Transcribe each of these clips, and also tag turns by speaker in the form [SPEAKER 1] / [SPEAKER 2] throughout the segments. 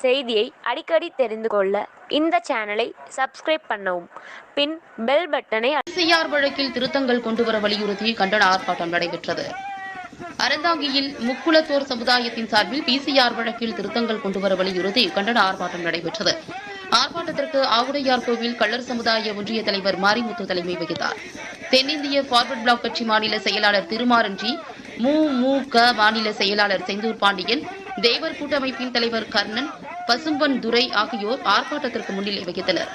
[SPEAKER 1] செய்தியை அடிக்கடி தெரிந்து கொள்ள இந்த சேனலை சப்ஸ்கிரைப் பண்ணவும். பின் பெல் பட்டனை
[SPEAKER 2] சிஆர் வழக்கில் திருத்தங்கள் கொண்டுவர வலியுறுத்தி கண்டன ஆர்ப்பாட்டம் நடைபெற்றது. அறந்தாங்கியில் முக்குளத்தோர் சமுதாயத்தின் சார்பில் பிசிஆர் வழக்கில் திருத்தங்கள் கொண்டுவர வலியுறுத்தி கண்டன ஆர்ப்பாட்டம் நடைபெற்றது. ஆர்ப்பாட்டத்திற்கு ஆவுடையார் கோவில் கள்ளர் சமுதாய ஒன்றிய தலைவர் மாரிமுத்து தலைமை வகித்தார். தென்னிந்திய ஃபார்வர்ட் பிளாக் கட்சி மாநில செயலாளர் திருமாரஞ்சி க மாநில செயலாளர் செந்தூர் பாண்டியன் தேவர் கூட்டமைப்பின் தலைவர் கர்ணன் பசும்பன் துரை ஆகியோர் ஆர்ப்பாட்டத்திற்கு முன்னிலை வகித்தனர்.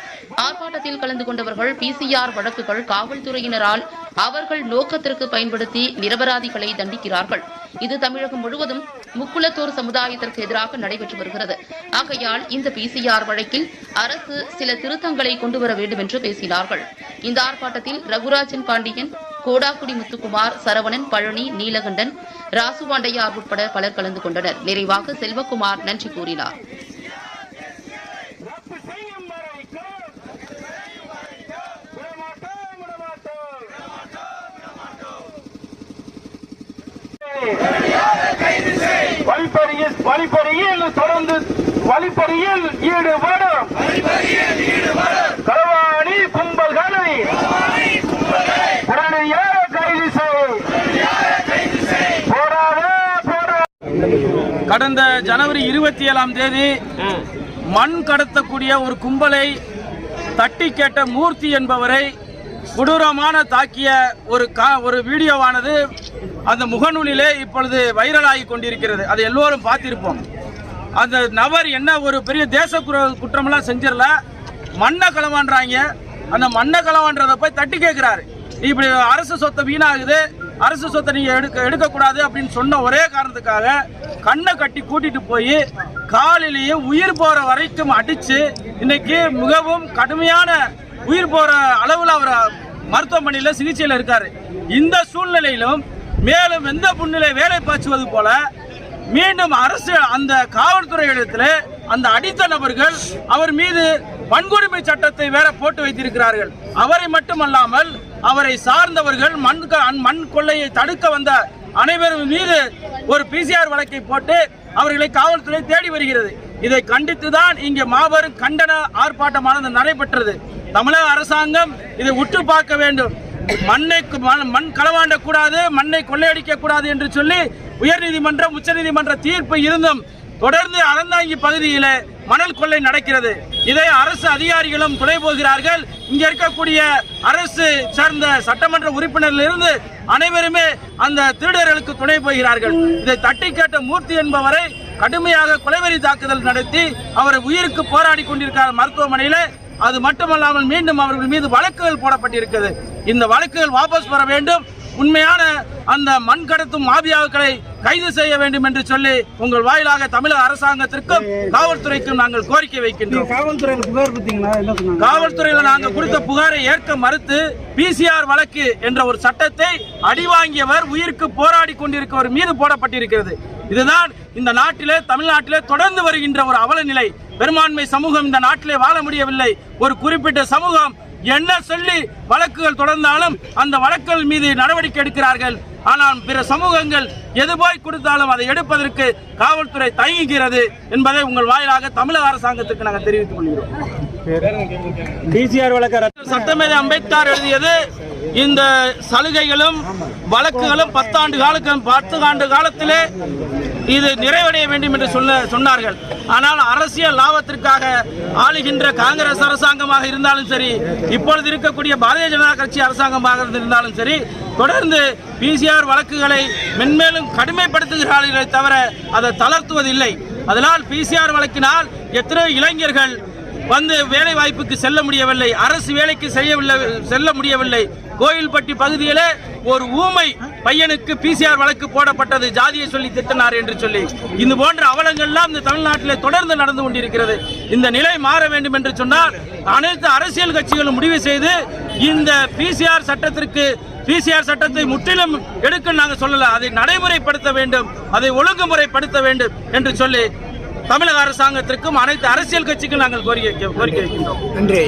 [SPEAKER 2] ஆர்ப்பாட்டத்தில் கலந்து கொண்டவர்கள் பிசிஆர் வழக்குகள் காவல்துறையினரால் அவர்கள் நோக்கத்திற்கு பயன்படுத்தி நிரபராதிகளை தண்டிக்கிறார்கள். இது தமிழகம் முழுவதும் முக்குளத்தோர் சமுதாயத்திற்கு எதிராக நடைபெற்று வருகிறது. ஆகையால் இந்த பிசிஆர் வழக்கில் அரசு சில திருத்தங்களை கொண்டு வர வேண்டும் என்று பேசினார்கள். இந்த ஆர்ப்பாட்டத்தில் ரகுராஜன் பாண்டியன் கோடாக்குடி முத்துக்குமார் சரவணன் பழனி நீலகண்டன் ராசுவாண்டையார் உட்பட பலர் கலந்து கொண்டனர். நிறைவாக செல்வகுமார் நன்றி கூறினார்.
[SPEAKER 3] வழிப்பறியில் ஈடுபடும். களவாணி கும்பல்களை. உடனடியாக கைது செய். போராட போராட கடந்த ஜனவரி இருபத்தி ஏழாம் தேதி மண் கடத்தக்கூடிய ஒரு கும்பலை தட்டி கேட்ட மூர்த்தி என்பவரை கொடூரமான தாக்கிய ஒரு கா ஒரு வீடியோவானது அந்த முகநூலிலே இப்பொழுது வைரலாகி கொண்டிருக்கிறது. அதை எல்லோரும் பார்த்திருப்போம். அந்த நபர் என்ன ஒரு பெரிய தேச குற்றமெல்லாம் செஞ்சிடல. மண்ணை களவான்றாங்க. அந்த மண்ணை களவான்றதை போய் தட்டி கேட்கிறாரு நீ இப்படி அரசு சொத்தை வீணாகுது. அரசு சொத்தை நீங்க எடுக்க எடுக்கக்கூடாது அப்படின்னு சொன்ன ஒரே காரணத்துக்காக கண்ணை கட்டி கூட்டிட்டு போய் காலிலேயே உயிர் போற வரைக்கும் அடிச்சு இன்னைக்கு மிகவும் கடுமையான உயிர் போற அளவில் அவர் மருத்துவமனையில் சிகிச்சையில் இருக்காரு. இந்த சூழ்நிலையிலும் மேலும் எந்த புண்ணிலை வேலை பாய்ச்சுவது போல மீண்டும் அரசு அந்த காவல்துறை இடத்துல அந்த அடித்த நபர்கள் அவர் மீது வன்கொடுமை சட்டத்தை வேற போட்டு வைத்திருக்கிறார்கள். அவரை மட்டுமல்லாமல் அவரை சார்ந்தவர்கள் மண் மண் கொள்ளையை தடுக்க வந்த அனைவரும் மீது ஒரு பிசிஆர் வழக்கை போட்டு அவர்களை காவல்துறை தேடி வருகிறது. இதை கண்டித்து தான் இங்கே மாபெரும் கண்டன ஆர்ப்பாட்டமானது நடைபெற்றது. தமிழக அரசாங்கம் இதை உற்று பார்க்க வேண்டும். மண்ணை மண்- மண் களவாண்ட கூடாது மண்ணை கொள்ளையடிக்க கூடாது என்று சொல்லி உயர்நீதிமன்றம் உச்சநீதிமன்ற தீர்ப்பு இருந்தும் தொடர்ந்து அறந்தாங்கி பகுதியில் மணல் கொள்ளை நடக்கிறது. இதை அரசு அதிகாரிகளும் துணை போகிறார்கள். இங்க இருக்கக்கூடிய அரசு சார்ந்த சட்டமன்ற உறுப்பினரிலிருந்து அனைவருமே அந்த திருடர்களுக்கு துணை போகிறார்கள். இதை தட்டி கேட்ட மூர்த்தி என்பவரை கடுமையாக கொலைவெறி தாக்குதல் நடத்தி அவரை உயிருக்கு போராடி கொண்டிருக்கிறார் மருத்துவமனையில். அது மட்டுமல்லாமல் மீண்டும் அவர்கள் மீது வழக்குகள் போடப்பட்டிருக்கிறது. இந்த வழக்குகள் வாபஸ் பெற வேண்டும். உண்மையான அந்த மண் கடத்தும் மாபியாக்களை கைது செய்ய வேண்டும் என்று சொல்லி உங்கள் வாயிலாக தமிழக அரசாங்கத்திற்கும் காவல்துறைக்கும் நாங்கள் கோரிக்கை வைக்கின்றோம்.
[SPEAKER 4] காவல்துறையில
[SPEAKER 3] நாங்கள் கொடுத்த புகாரை ஏற்க மறுத்து பிசிஆர் வழக்கு என்ற ஒரு சட்டத்தை அடிவாங்கியவர் உயிருக்கு போராடி கொண்டிருக்கிறவர் மீது போடப்பட்டிருக்கிறது. இதுதான் இந்த நாட்டிலே தமிழ்நாட்டிலே தொடர்ந்து வருகின்ற ஒரு அவல நிலை பெரும்பான்மை சமூகம் இந்த நாட்டிலே வாழ முடியவில்லை. ஒரு குறிப்பிட்ட சமூகம் என்ன சொல்லி வழக்குகள் தொடர்ந்தாலும் அந்த வழக்குகள் மீது நடவடிக்கை எடுக்கிறார்கள். ஆனால் பிற சமூகங்கள் எது போய் கொடுத்தாலும் அதை எடுப்பதற்கு காவல்துறை தயங்குகிறது என்பதை உங்கள் வாயிலாக தமிழக அரசாங்கத்துக்கு நாங்கள் தெரிவித்துக் கொள்கிறோம். சட்டமேதை அம்பேத்கர் எழுதியது இந்த சலுகைகளும் வழக்குகளும் பத்தாண்டு காலக்கு பத்து ஆண்டு காலத்திலே இது நிறைவடைய வேண்டும் என்று சொல்ல சொன்னார்கள். ஆனால் அரசியல் லாபத்திற்காக ஆளுகின்ற காங்கிரஸ் அரசாங்கமாக இருந்தாலும் சரி இப்பொழுது இருக்கக்கூடிய பாரதிய ஜனதா கட்சி அரசாங்கமாக இருந்தாலும் சரி தொடர்ந்து பிசிஆர் வழக்குகளை மென்மேலும் கடுமைப்படுத்துகிறார்களே தவிர அதை தளர்த்துவதில்லை. அதனால் பிசிஆர் வழக்கினால் எத்தனையோ இளைஞர்கள் வந்து வேலை வாய்ப்புக்கு செல்ல முடியவில்லை அரசு வேலைக்கு செய்யவில்லை செல்ல முடியவில்லை. கோயில்பட்டி பகுதியிலே ஒரு ஊமை பையனுக்கு பிசிஆர் வழக்கு போடப்பட்டது. ஜாதியை சொல்லி திட்டினார் என்று சொல்லி. இந்த போன்ற அவலங்கள்லாம் இந்த தமிழ்நாட்டிலே தொடர்ந்து நடந்து கொண்டிருக்கிறது. இந்த நிலை மாற வேண்டும் என்று சொன்னால் அனைத்து அரசியல் கட்சிகளும் முடிவு செய்து இந்த பிசிஆர் சட்டத்திற்கு பிசிஆர் சட்டத்தை முற்றிலும் எடுக்க நாங்கள் சொல்லல. அதை நடைமுறைப்படுத்த வேண்டும். அதை ஒழுங்குமுறைப்படுத்த வேண்டும் என்று சொல்லி தமிழக அரசாங்கத்திற்கும் அனைத்து அரசியல் கட்சிக்கும் நாங்கள் கோரிக்கை கோரிக்கை வைக்கின்றோம்.
[SPEAKER 4] நன்றி.